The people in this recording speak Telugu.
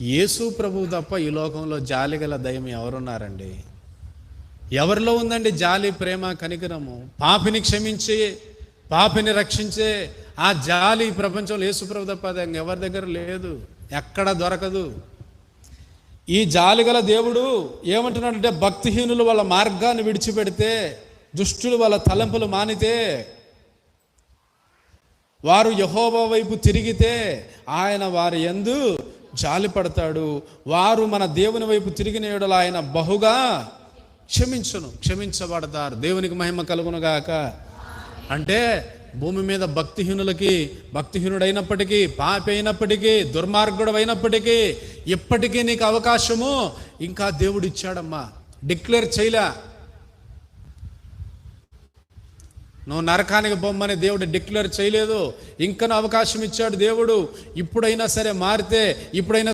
యేసు ప్రభు తప్ప ఈ లోకంలో జాలి గల దయం ఎవరున్నారండి? ఎవరిలో ఉందండి జాలి ప్రేమ కనికరము? పాపిని క్షమించి పాపిని రక్షించే ఆ జాలి ప్రపంచంలో యేసు ప్రభు తప్ప ఎవరి దగ్గర లేదు ఎక్కడ దొరకదు. ఈ జాలి గల దేవుడు ఏమంటున్నాడంటే భక్తిహీనులు వాళ్ళ మార్గాన్ని విడిచిపెడితే దుష్టులు వాళ్ళ తలంపులు మానితే వారు యహోబా వైపు తిరిగితే ఆయన వారి యందు జాలిపడతాడు. వారు మన దేవుని వైపు తిరిగిన యెడల ఆయన బహుగా క్షమించును. క్షమించబడతారు. దేవునికి మహిమ కలుగునుగాక అంటే భూమి మీద భక్తిహీనులకి భక్తిహీనుడైనప్పటికీ పాపి అయినప్పటికీ దుర్మార్గుడు అయినప్పటికీ ఇప్పటికీ నీకు అవకాశము. ఇంకా దేవుడు ఇచ్చాడమ్మా డిక్లేర్ చేయలే. నువ్వు నరకానికి బొమ్మని దేవుడు డిక్లేర్ చేయలేదు. ఇంకనూ అవకాశం ఇచ్చాడు దేవుడు. ఇప్పుడైనా సరే మారితే ఇప్పుడైనా